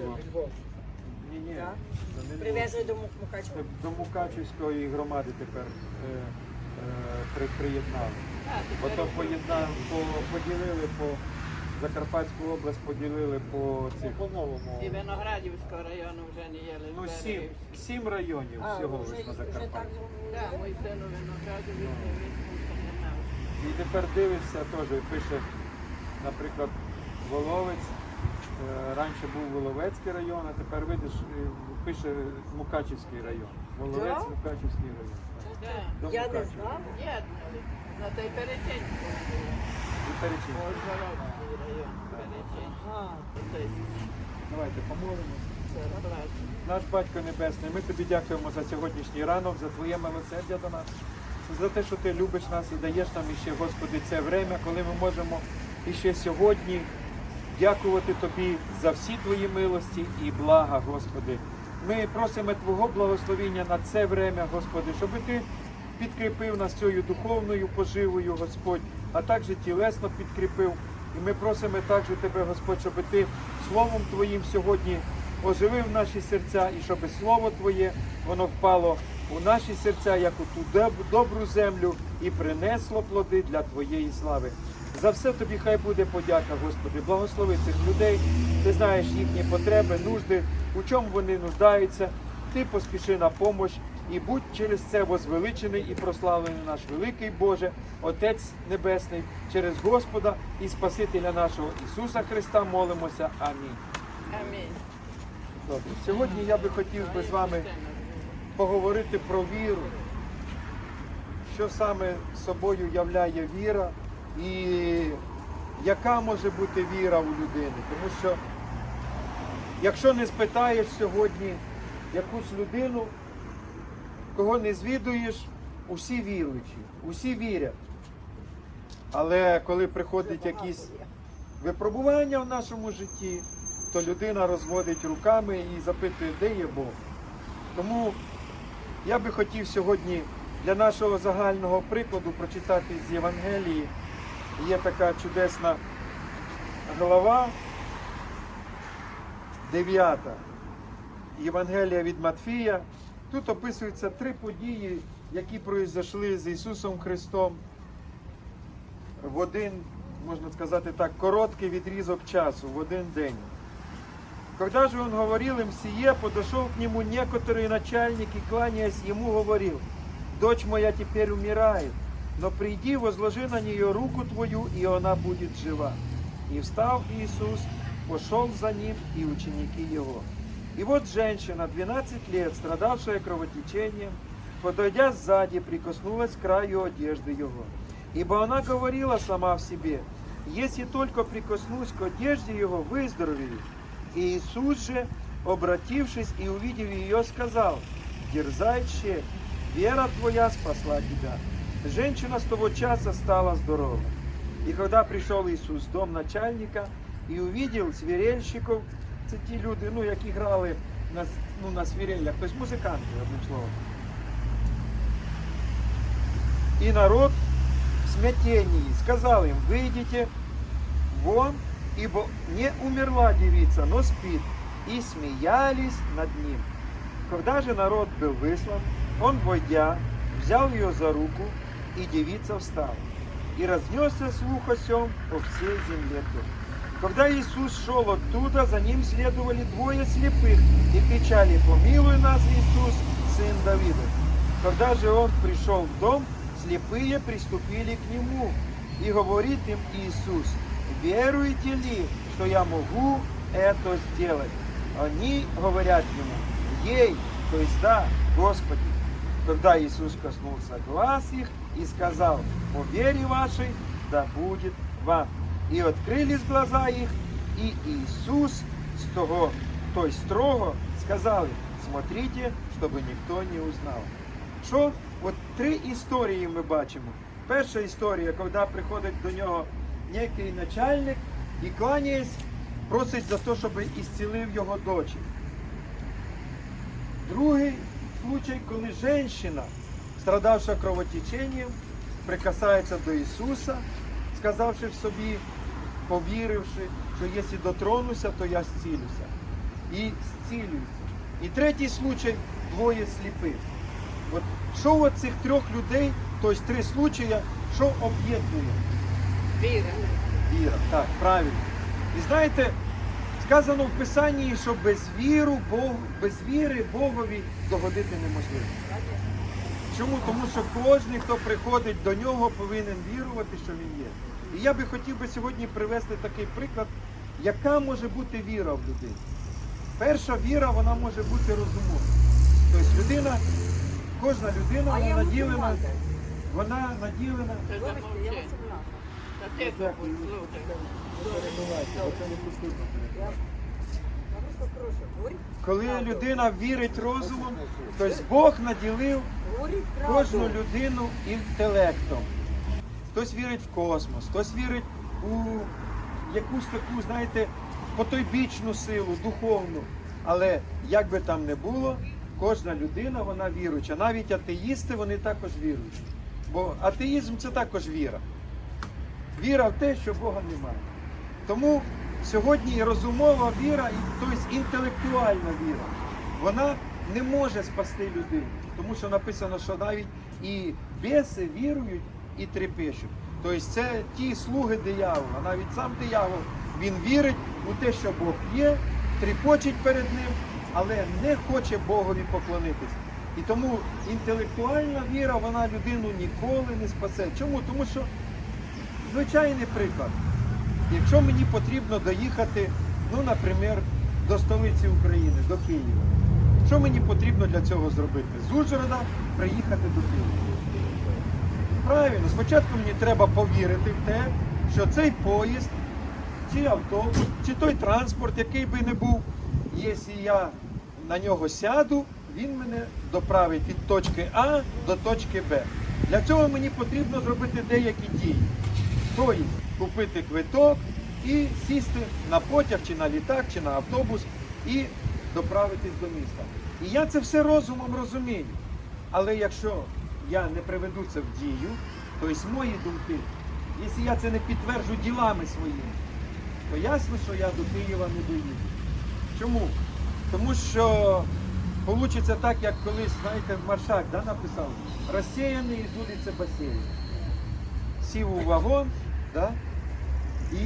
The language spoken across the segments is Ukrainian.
Мукачева. Ні, ні. Так. привезли до Мук- Мукачева. До Мукачівської громади тепер е, е, при, приєднали. Потім поєднали, по, поділили по Закарпатську область, поділили по цих. І Виноградівського району вже не є Ну, сім, сім районів А, всього вже, лиш на вже так Закарпатті. Так, мій син у Виноградівському військовому І тепер дивишся теж, пише, наприклад, Воловець. Е, Раніше був Воловецький район, а тепер видиш, е, пише Мукачівський район. Воловець, Да? Мукачівський район. Так. До Я не Мукачева. знала. Є на той було. І Перечинський. Ольгородський район. Перечинський. Ага. Отой Давайте помолимося. Сараблат. Наш батько Небесний, ми тобі дякуємо за сьогоднішній ранок, за твоє милосердя до нас, за те, що ти любиш нас і даєш нам іще, Господи, це время, коли ми можемо іще сьогодні дякувати тобі за всі твої милості і блага, Господи. Ми просимо Твого благословення на це время, Господи, щоб ти підкріпив нас цією духовною поживою, Господь, а також тілесно підкріпив. І ми просимо також Тебе, Господь, щоб ти Словом Твоїм сьогодні оживив наші серця і щоб Слово Твоє воно впало у наші серця, як у ту добру землю, і принесло плоди для Твоєї слави. За все тобі хай буде подяка, Господи. Благослови цих людей. Ти знаєш їхні потреби, нужди, у чому вони нуждаються. Ти поспіши на помощь і будь через це возвеличений і прославлений наш великий Боже, Отець Небесний, через Господа і Спасителя нашого Ісуса Христа молимося. Амінь. Амінь. Добре. Сьогодні я би хотів би з вами поговорити про віру, що саме собою являє віра і яка може бути віра у людини. Тому що якщо не спитаєш сьогодні якусь людину, кого не звідуєш, усі віруючі, усі вірять. Але коли приходять якісь випробування в нашому житті, то людина розводить руками і запитує, де є Бог. Тому я би хотів сьогодні для нашого загального прикладу прочитати з Євангелії. Є така чудесна глава, 9. Євангелія від Матфія. Тут описуються три події, які произошли з Ісусом Христом в один, можна сказати так, короткий відрізок часу, в один день. Когда же он говорил им сие, подошел к нему некоторый начальник и, кланяясь ему, говорил, «Дочь моя теперь умирает, но приди, возложи на нее руку твою, и она будет жива». И встал Иисус, пошел за ним и ученики его. И вот женщина, 12 лет, страдавшая кровотечением, подойдя сзади, прикоснулась к краю одежды его. Ибо она говорила сама в себе, «Если только прикоснусь к одежде его, выздоровею». И Иисус же, обратившись и увидев ее, сказал, «Дерзай, вера твоя спасла тебя». Женщина с того часа стала здорова. И когда пришел Иисус в дом начальника и увидел свирельщиков, це ті люди, ну, які грали на, ну, на свирелях, тобто музиканти, одним словом. И народ в смятении сказал им, выйдите вон, ибо не умерла девица, но спит. И смеялись над ним. Когда же народ был выслан, он, войдя, взял ее за руку, и девица встала. И разнесся слух о сем по всей земле той. Когда Иисус шел оттуда, за ним следовали двое слепых и кричали, «Помилуй нас, Иисус, сын Давида». Когда же он пришел в дом, слепые приступили к нему, и говорит им Иисус, «Веруете ли, что я могу это сделать?» Они говорят ему, «Ей, то есть да, Господи». Тогда Иисус коснулся глаз их и сказал, «По вере вашей да будет вам». И открылись глаза их, и Иисус с того, той строго сказал им, смотрите, чтобы никто не узнал. Що от три історії ми бачимо. Перша історія, коли приходить до нього некий начальник і кланяясь, просить за те, щоб ісцілив його дочі. Другий случай, коли жінка, страдавша кровотеченням, прикасається до Ісуса, сказавши в собі, повіривши, що якщо дотронуся, то я зцілюся. І зцілююся. І третій случай двоє сліпих. От що от цих трьох людей, тобто три случаї, що об'єднує? Віра. Віра, так, правильно. І знаєте, сказано в Писанні, що без віру, Бог, без віри Богові догодити неможливо. Чому? Тому що кожен, хто приходить до нього, повинен вірувати, що він є. І я би хотів би сьогодні привести такий приклад, яка може бути віра в людині. Перша віра, вона може бути розумова. Тобто людина, кожна людина вона наділена, вона наділена. Це не постійно. Я я просто прошу, говоріть Коли людина вірить розумом, тобто Бог наділив кожну людину інтелектом. Хтось вірить в космос, хтось вірить у якусь таку, знаєте, потойбічну силу, духовну. Але як би там не було, кожна людина вона віруюча. Навіть атеїсти вони також вірують. Бо атеїзм це також віра. Віра в те, що Бога немає. Тому сьогодні розумова віра, тобто інтелектуальна віра, вона не може спасти людину. Тому що написано, що навіть і біси вірують і трепещуть. Тобто це ті слуги диявола. Навіть сам диявол він вірить у те, що Бог є, тріпочить перед ним, але не хоче Богові поклонитись. І тому інтелектуальна віра, вона людину ніколи не спасе. Чому? Тому що звичайний приклад. Якщо мені потрібно доїхати, ну, наприклад, до столиці України, до Києва, що мені потрібно для цього зробити? З Ужгорода приїхати до Києва. Правильно, спочатку мені треба повірити в те, що цей поїзд, чи автобус, чи той транспорт, який би не був, якщо я на нього сяду, він мене доправить від точки А до точки Б. Для цього мені потрібно зробити деякі дії. Тобто купити квиток і сісти на потяг, чи на літак, чи на автобус і доправитись до міста. І я це все розумом розумію. Але якщо я не приведу це в дію, то мої думки, якщо я це не підтверджу ділами своїми, то ясно, що я до Києва не доїду. Чому? Тому що вийде так, як колись, знаєте, Маршак да, написав, розсіяний із вулиці басейн. Сів у вагон, да? і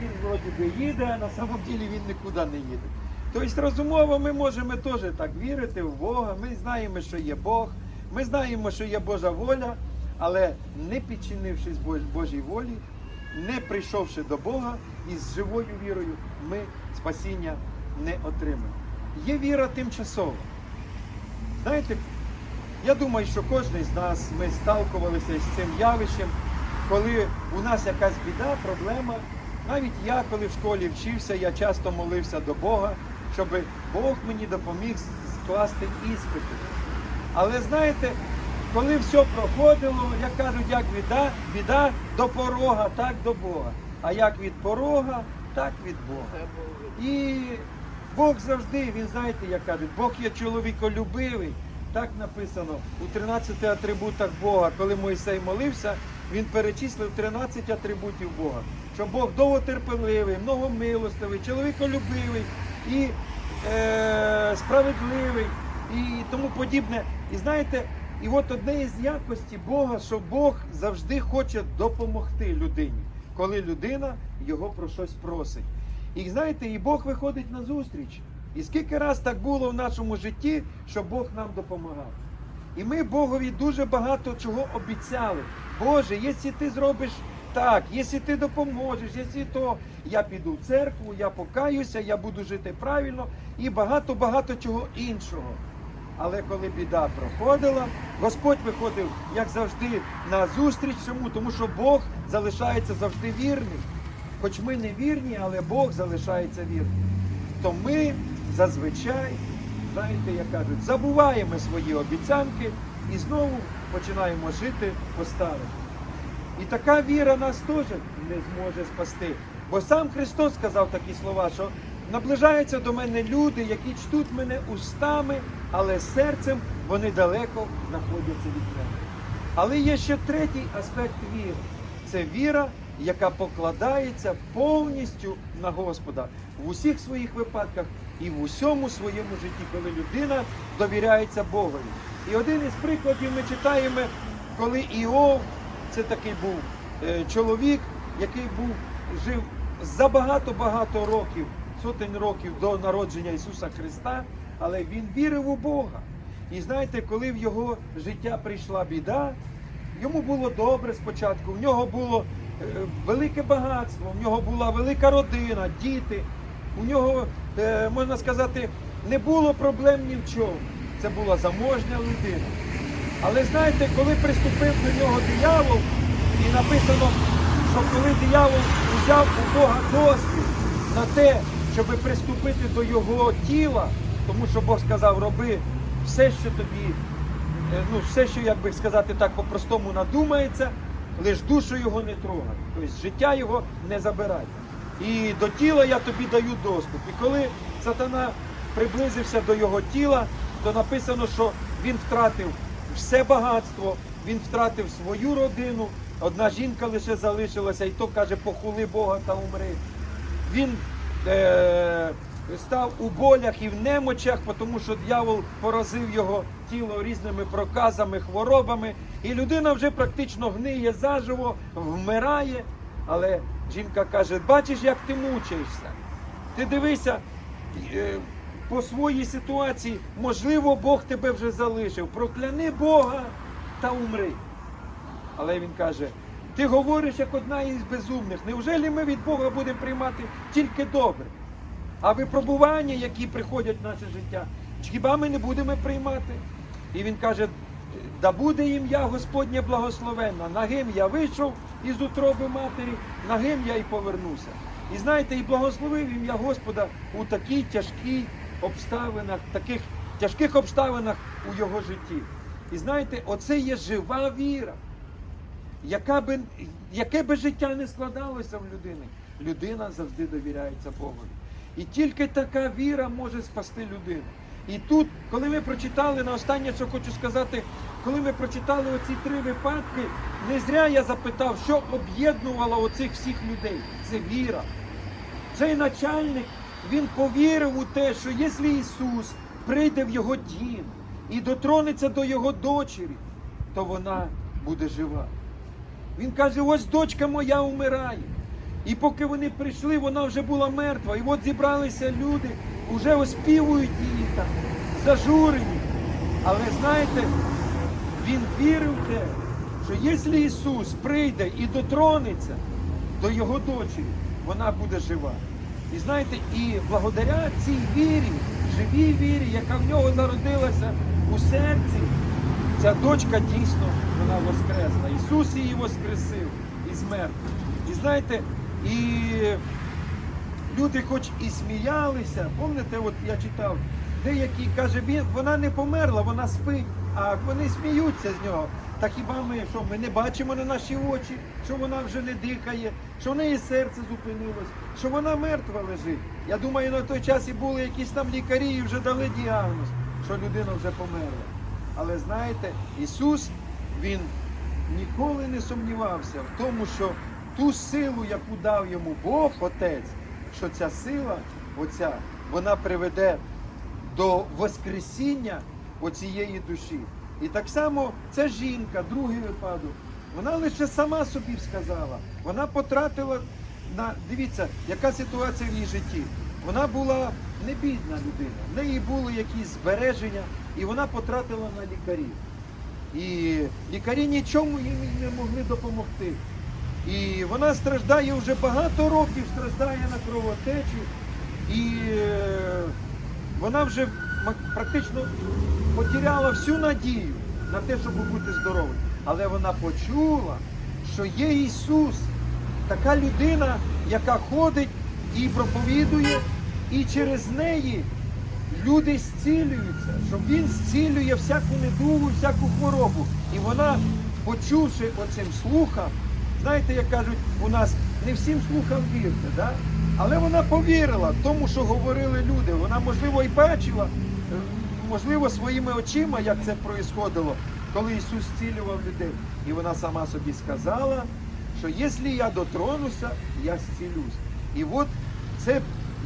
він вроді би їде, а на самом деле він нікуди не їде. Тобто розумово ми можемо теж так вірити в Бога, ми знаємо, що є Бог, ми знаємо, що є Божа воля, але не підчинившись Божій волі, не прийшовши до Бога і з живою вірою, ми спасіння не отримаємо. Є віра тимчасова. Знаєте, я думаю, що кожен з нас ми сталкувалися з цим явищем, коли у нас якась біда, проблема. Навіть я, коли в школі вчився, я часто молився до Бога, щоб Бог мені допоміг скласти іспити. Але знаєте, коли все проходило, як кажуть, як біда, біда до порога, так до Бога. А як від порога, так від Бога. І Бог завжди, він знаєте, як кажуть, Бог є чоловіколюбивий. Так написано у 13 атрибутах Бога. Коли Мойсей молився, він перечислив 13 атрибутів Бога. Що Бог довготерпеливий, многомилостивий, чоловіколюбивий і е, справедливий і тому подібне. І знаєте, і от одне із якості Бога, що Бог завжди хоче допомогти людині, коли людина його про щось просить. І знаєте, і Бог виходить на зустріч. І скільки раз так було в нашому житті, що Бог нам допомагав. І ми Богові дуже багато чого обіцяли. Боже, якщо ти зробиш так, якщо ти допоможеш, якщо то я піду в церкву, я покаюся, я буду жити правильно і багато-багато чого іншого. Але коли біда проходила, Господь виходив, як завжди, на зустріч чому? Тому що Бог залишається завжди вірний. Хоч ми не вірні, але Бог залишається вірним. То ми зазвичай, знаєте, як кажуть, забуваємо свої обіцянки і знову починаємо жити по-старому. І така віра нас теж не зможе спасти. Бо сам Христос сказав такі слова, що наближаються до мене люди, які чтуть мене устами, але серцем вони далеко знаходяться від мене. Але є ще третій аспект віри. Це віра, яка покладається повністю на Господа в усіх своїх випадках і в усьому своєму житті, коли людина довіряється Богові. І один із прикладів ми читаємо, коли Іов, це такий був е, чоловік, який був жив за багато-багато років, сотень років до народження Ісуса Христа, але він вірив у Бога. І знаєте, коли в його життя прийшла біда, йому було добре спочатку, в нього було е, велике багатство, в нього була велика родина, діти. У нього, можна сказати, не було проблем ні в чому. Це була заможня людина. Але знаєте, коли приступив до нього диявол, і написано, що коли диявол взяв у Бога дозвіл на те, щоб приступити до його тіла, тому що Бог сказав, роби все, що тобі Е, ну, все, що, як би сказати так, по-простому надумається, лиш душу його не трогай. Тобто життя його не забирай. І до тіла я тобі даю доступ. І коли сатана приблизився до його тіла, то написано, що він втратив все багатство, він втратив свою родину. Одна жінка лише залишилася, і то каже, похули Бога та умри. Він е, став у болях і в немочах, тому що дьявол поразив його тіло різними проказами, хворобами. І людина вже практично гниє заживо, вмирає. Але жінка каже: бачиш, як ти мучаєшся. Ти дивися е, по своїй ситуації, можливо, Бог тебе вже залишив. Прокляни Бога та умри. Але він каже: ти говориш як одна із безумних. Невже ми від Бога будемо приймати тільки добре? А випробування, які приходять в наше життя, хіба ми не будемо приймати? І він каже: да буде ім'я Господнє благословенна. Нагим я вийшов із утроби матері, нагим я і повернуся. І знаєте, і благословив ім'я Господа у такій тяжкій обставинах, таких тяжких обставинах у його житті. І знаєте, оце є жива віра. Яка би, яке би життя не складалося в людини, людина завжди довіряється Богові. І тільки така віра може спасти людину. І тут, коли ми прочитали на останнє, що хочу сказати, коли ми прочитали оці три випадки, не зря я запитав, що об'єднувало оцих всіх людей. Це віра. Цей начальник, він повірив у те, що якщо Ісус прийде в його дім і дотронеться до його дочері, то вона буде жива. Він каже, ось дочка моя вмирає. І поки вони прийшли, вона вже була мертва. І от зібралися люди, вже оспівують її там, зажурені. Але знаєте, він вірив те, що якщо Ісус прийде і дотронеться до його дочері, вона буде жива. І знаєте, і благодаря цій вірі, живій вірі, яка в нього народилася у серці, ця дочка дійсно вона воскресла. Ісус її воскресив із мертвих. І знаєте, і люди хоч і сміялися, пам'ятаєте, от я читав, деякі каже, вона не померла, вона спить, а вони сміються з нього. Та хіба ми що ми не бачимо на наші очі, що вона вже не дихає, що в неї серце зупинилось, що вона мертва лежить. Я думаю, на той час і були якісь там лікарі і вже дали діагноз, що людина вже померла. Але знаєте, Ісус, Він ніколи не сумнівався в тому, що ту силу, яку дав йому Бог, Отець, що ця сила, оця, вона приведе до Воскресіння оцієї душі. І так само ця жінка, другий випадок, вона лише сама собі сказала. Вона потратила на дивіться, яка ситуація в її житті. Вона була не бідна людина, в неї були якісь збереження, і вона потратила на лікарів. І лікарі нічому їй не могли допомогти. І вона страждає вже багато років, страждає на кровотечі. І е, вона вже практично потеряла всю надію на те, щоб бути здоровою. Але вона почула, що є Ісус, така людина, яка ходить і проповідує, і через неї люди зцілюються, що Він зцілює всяку недугу, всяку хворобу. І вона, почувши оцим слухом, знаєте, як кажуть, у нас не всім слухам вірте, да? але вона повірила тому, що говорили люди. Вона, можливо, і бачила, е, можливо, своїми очима, як це проїсходило, коли Ісус зцілював людей. І вона сама собі сказала, що якщо я дотронуся, я зцілюсь. І от це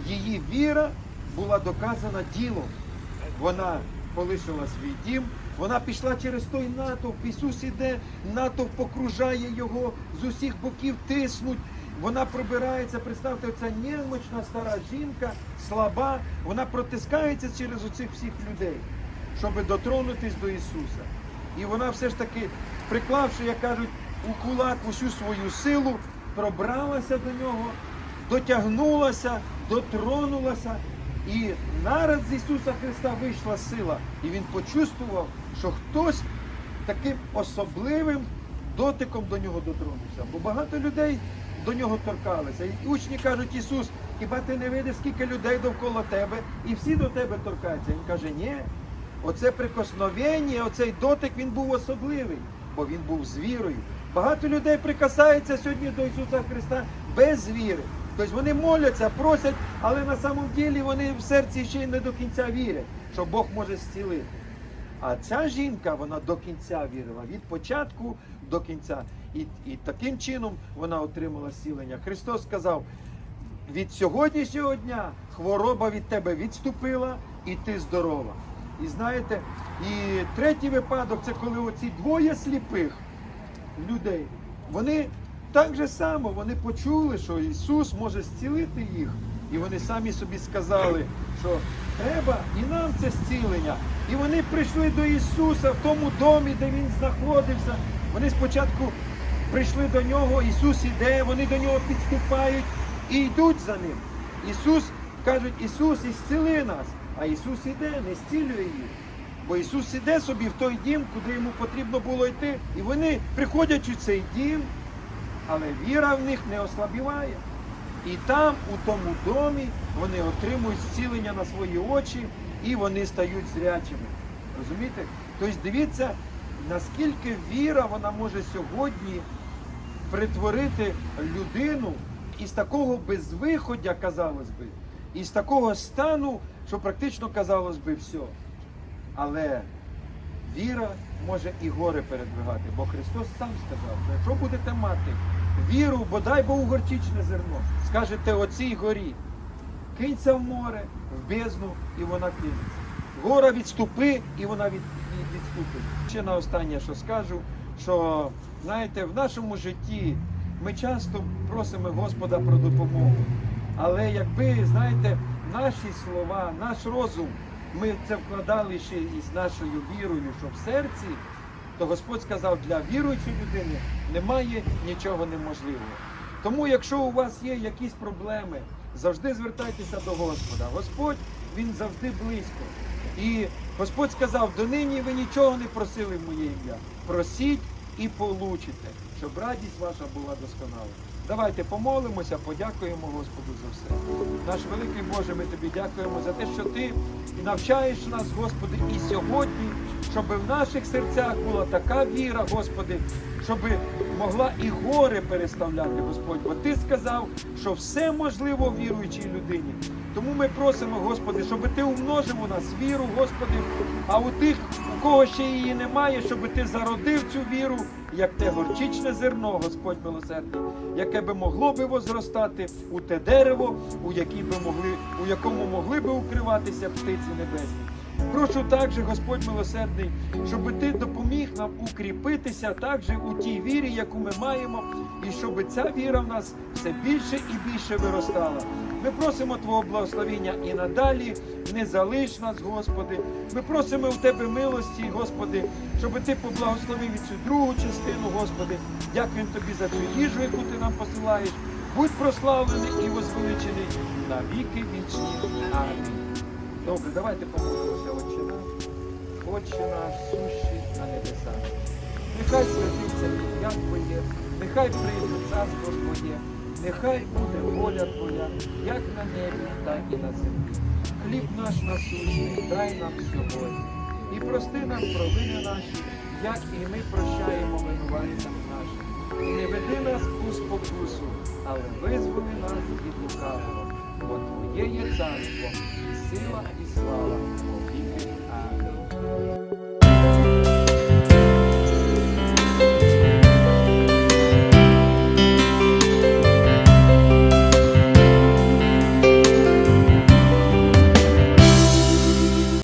її віра була доказана ділом. Вона полишила свій дім, вона пішла через той натовп. Ісус іде, натовп покружає його, з усіх боків тиснуть. Вона пробирається, представте, ця немочна стара жінка, слаба, вона протискається через оцих всіх людей, щоб дотронутись до Ісуса. І вона все ж таки, приклавши, як кажуть, у кулак усю свою силу, пробралася до нього, дотягнулася, дотронулася. І нараз з Ісуса Христа вийшла сила. І він почувствував, що хтось таким особливим дотиком до нього дотронувся. Бо багато людей до нього торкалися. І учні кажуть, Ісус, хіба ти не видиш, скільки людей довкола тебе, і всі до тебе торкаються. Він каже, ні. Оце прикосновення, оцей дотик він був особливий, бо він був з вірою. Багато людей прикасається сьогодні до Ісуса Христа без віри. Тобто вони моляться, просять, але на самом ділі вони в серці ще й не до кінця вірять, що Бог може зцілити. А ця жінка, вона до кінця вірила, від початку до кінця. І, і таким чином вона отримала зцілення. Христос сказав, від сьогоднішнього дня хвороба від тебе відступила і ти здорова. І знаєте, і третій випадок це коли оці двоє сліпих людей, вони так же само вони почули, що Ісус може зцілити їх. І вони самі собі сказали, що треба і нам це зцілення. І вони прийшли до Ісуса в тому домі, де Він знаходився. Вони спочатку прийшли до нього, Ісус іде, вони до нього підступають і йдуть за ним. Ісус кажуть, Ісус, ісціли нас. А Ісус іде, не зцілює їх. Бо Ісус іде собі в той дім, куди йому потрібно було йти. І вони приходять у цей дім, але віра в них не ослабіває. І там, у тому домі, вони отримують зцілення на свої очі і вони стають зрячими. Розумієте? Тобто дивіться, наскільки віра вона може сьогодні притворити людину із такого безвиходя, казалось би, із такого стану, що практично казалось би все. Але віра може і гори передвигати, бо Христос сам сказав, що якщо будете мати віру, бодай бо у горчичне зерно, скажете оцій горі, кинься в море, в бездну, і вона кинеться. Гора відступи, і вона від, від- відступить. Ще на останнє, що скажу, що знаєте, в нашому житті ми часто просимо Господа про допомогу. Але якби, знаєте, наші слова, наш розум, ми це вкладали ще із нашою вірою, що в серці, то Господь сказав, для віруючої людини немає нічого неможливого. Тому, якщо у вас є якісь проблеми, завжди звертайтеся до Господа. Господь він завжди близько. І Господь сказав, донині ви нічого не просили в моє ім'я. Просіть і получите, щоб радість ваша була досконала. Давайте помолимося, подякуємо Господу за все. Наш великий Боже, ми тобі дякуємо за те, що ти навчаєш нас, Господи, і сьогодні, щоб в наших серцях була така віра, Господи, щоб могла і гори переставляти, Господь. Бо ти сказав, що все можливо віруючій людині. Тому ми просимо, Господи, щоб ти умножив у нас віру, Господи, а у тих, у кого ще її немає, щоб ти зародив цю віру, як те горчичне зерно, Господь милосердний, яке би могло би возростати у те дерево, у, би могли, у якому могли би укриватися птиці небесні. Прошу також, Господь милосердний, щоб ти допоміг нам укріпитися також у тій вірі, яку ми маємо, і щоб ця віра в нас все більше і більше виростала. Ми просимо Твого благословення і надалі не залиш нас, Господи. Ми просимо в Тебе милості, Господи, щоб Ти поблагословив цю другу частину, Господи. Дякуємо Тобі за цю їжу, яку Ти нам посилаєш. Будь прославлений і возвеличений на віки вічні. Амінь. Добре, давайте помолимося, Отче наш. Отче наш, сущий на небесах. Нехай святиться ім'я Твоє, нехай прийде царство Твоє, нехай буде воля Твоя, як на небі, так і на землі. Хліб наш насущний, дай нам сьогодні. І прости нам провини наші, як і ми прощаємо винуватцям нашим. І не веди нас у спокусу, але визволи нас від лукавого. Бо Твоє є царство, і сила, і слава